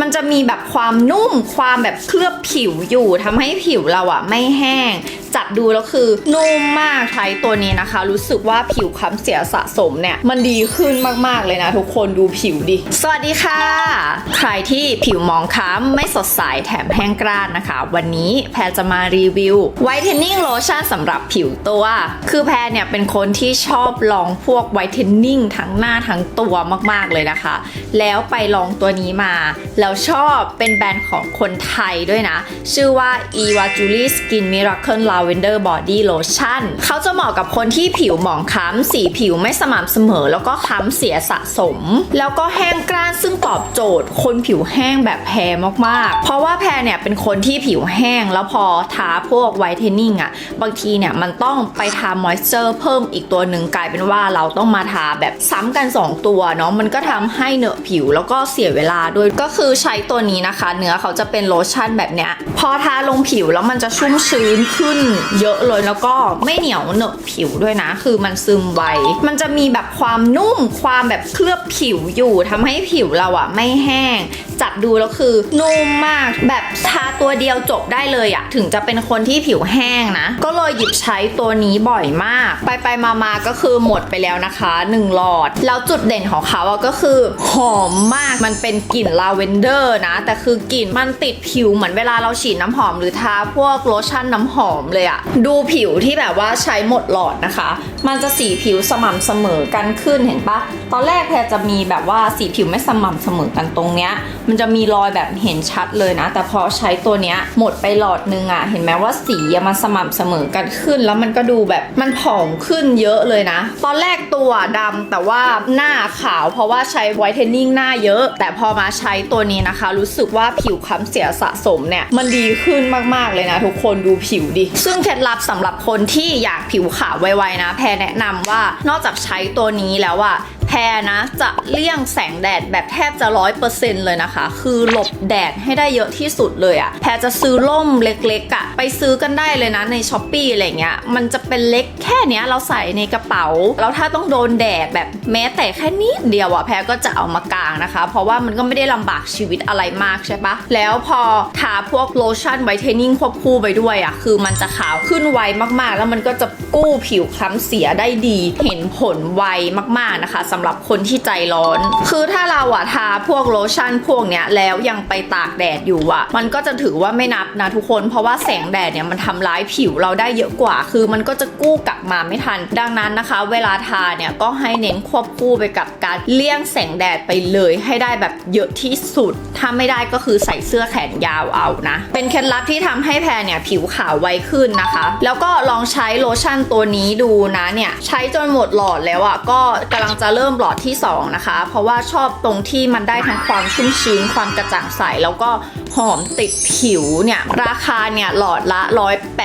มันจะมีแบบความนุ่มความแบบเคลือบผิวอยู่ทำให้ผิวเราอะไม่แห้ง จับดูแล้วคือนุ่มมากใช้ตัวนี้นะคะ รู้สึกว่าผิวค้ำเสียสะสมเนี่ย มันดีขึ้นมากๆเลยนะทุกคนดูผิวดิ สวัสดีค่ะ ใครที่ผิวหมองคล้ำไม่สดใสแถมแห้งกร้านนะคะ วันนี้แพรจะมารีวิวไวท์เทนนิ่งโลชั่นสำหรับผิวตัว คือแพรเนี่ยเป็นคนที่ชอบลองพวกไวท์เทนนิ่งทั้งหน้าทั้งตัวมากๆเลยนะคะ แล้วไปลองตัวนี้มาแล้วชอบเป็นแบรนด์ของคนไทยด้วยนะ ชื่อว่า e v a j u l i Skin Miracle Lavender Body Lotion เขาจะเหมาะกับคนที่ผิวหมองคล้ำสีผิวไม่สม่ำเสมอ แล้วก็คล้ำเสียสะสม แล้วก็แห้งกร้านซึ่งตอบโจทย์ คนผิวแห้งแบบแพรมากๆ เพราะว่าแพรเนี่ยเป็นคนที่ผิวแห้งแล้วพอทาพวกไวท์เทนนิ่งอะบางทีเนี่ยมันต้องไปทามอยเจอร์เพิ่มอีกตัวหนึ่งกลายเป็นว่าเราต้องมาทาแบบซ้ำกัน 2 ตัวเนาะมันก็ทำให้เหนอะผิวแล้วก็เสียเวลาด้วยก็คือใช้ตัวนี้นะคะ เนื้อเขาจะเป็นโลชั่นแบบเนี้ย พอทาลงผิวแล้วมันจะชุ่มชื้นขึ้นเยอะเลยแล้วก็ไม่เหนียวเหนอะผิวด้วยนะ คือมันซึมไว มันจะมีแบบความนุ่มความแบบเคลือบผิวอยู่ทำให้ผิวเราอะไม่แห้ง จับดูแล้วคือนุ่มมากแบบทาตัวเดียวจบได้เลยอะถึงจะเป็นคนที่ผิวแห้งนะ ก็เลยหยิบใช้ตัวนี้บ่อยมาก ไปไปมามาก็คือหมดไปแล้วนะคะ1หลอด แล้วจุดเด่นของเขาอะก็คือหอมมากมันเป็นกลิ่นลาเวนเดอร์นะ แต่คือกลิ่นมันติดผิวเหมือนเวลาเราฉีดน้ำหอมหรือทาพวกโลชั่นน้ำหอมเลยอะดูผิวที่แบบว่าใช้หมดหลอดนะคะ มันจะสีผิวสม่ำเสมอกันขึ้นเห็นปะตอนแรกแพรจะมีแบบว่าสีผิวไม่สม่ำเสมอกันตรงเนี้ยมันจะมีรอยแบบเห็นชัดเลยนะ แต่พอใช้ตัวเนี้ยหมดไปหลอดนึงอะเห็นไหมว่าสีมันสม่ำเสมอกันขึ้น แล้วมันก็ดูแบบมันผอมขึ้นเยอะเลยนะ ตอนแรกตัวดำแต่ว่าหน้าขาวเพราะว่าใช้ไวท์เทนนิ่งหน้าเยอะ แต่พอมาใช้ตัวนี้นะคะ รู้สึกว่าผิวค้ำเสียสะสมเนี่ยมันดีขึ้นมากๆเลยนะทุกคนดูผิวดิ ซึ่งเคล็ดลับสำหรับคนที่อยากผิวขาวไวๆนะ แพรแนะนำว่านอกจากใช้ตัวนี้แล้วอะ แพรนะ จะเลี่ยงแสงแดดแบบแทบจะร้อยเปอร์เซ็นต์เลยนะคะ คือหลบแดดให้ได้เยอะที่สุดเลยอะแพรจะซื้อร่มเล็กๆอะไปซื้อกันได้เลยนะในช้อปปี้อะไรเงี้ย มันจะเป็นเล็กแค่เนี้ยเราใส่ในกระเป๋า แล้วถ้าต้องโดนแดดแบบแม้แต่แค่นิดเดียวอะแพรก็จะเอามากางนะคะ เพราะว่ามันก็ไม่ได้ลำบากชีวิตอะไรมากใช่ปะแล้วพอทาพวกโลชั่นไวท์เทนนิ่งควบคู่ไปด้วยอะคือมันจะขาวขึ้นไวมากๆ แล้วมันก็จะกู้ผิวคล้ำเสียได้ดี เห็นผลไวมากๆนะคะสำหรับคนที่ใจร้อน คือถ้าเราอะทาพวกโลชั่นพวกเนี้ยแล้วยังไปตากแดดอยู่อะมันก็จะถือว่าไม่นับนะทุกคน เพราะว่าแสงแดดเนี่ยมันทำร้ายผิวเราได้เยอะกว่า คือมันก็จะกู้กลับมาไม่ทัน ดังนั้นนะคะ เวลาทาเนี่ยก็ให้เน้นควบคู่ไปกับการเลี่ยงแสงแดดไปเลยให้ได้แบบเยอะที่สุด ถ้าไม่ได้ก็คือใส่เสื้อแขนยาวเอานะ เป็นเคล็ดลับที่ทำให้แพรเนี่ยผิวขาวไวขึ้นนะคะ แล้วก็ลองใช้โลชั่นตัวนี้ดูนะเนี่ยใช้จนหมดหลอดแล้วอะก็กำลังจะเริ่มมหลอดที่ 2 นะคะ เพราะว่าชอบตรงที่มันได้ทั้งความชุ่มชื้น ความกระจ่างใส แล้วก็หอมติดผิวเนี่ย ราคาเนี่ยหลอดละ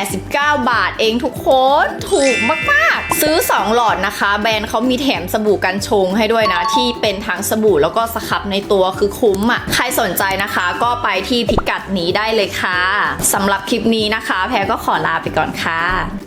189 บาทเองทุกคน ถูกมากๆ ซื้อ 2 หลอดนะคะ แบรนด์เขามีแถมสบู่กันชงให้ด้วยนะ ที่เป็นทั้งสบู่แล้วก็สครับในตัวคือคุ้มอะ่ะ ใครสนใจนะคะก็ไปที่พิกัดนี้ได้เลยค่ะสำหรับคลิปนี้นะคะ แพรก็ขอลาไปก่อนค่ะ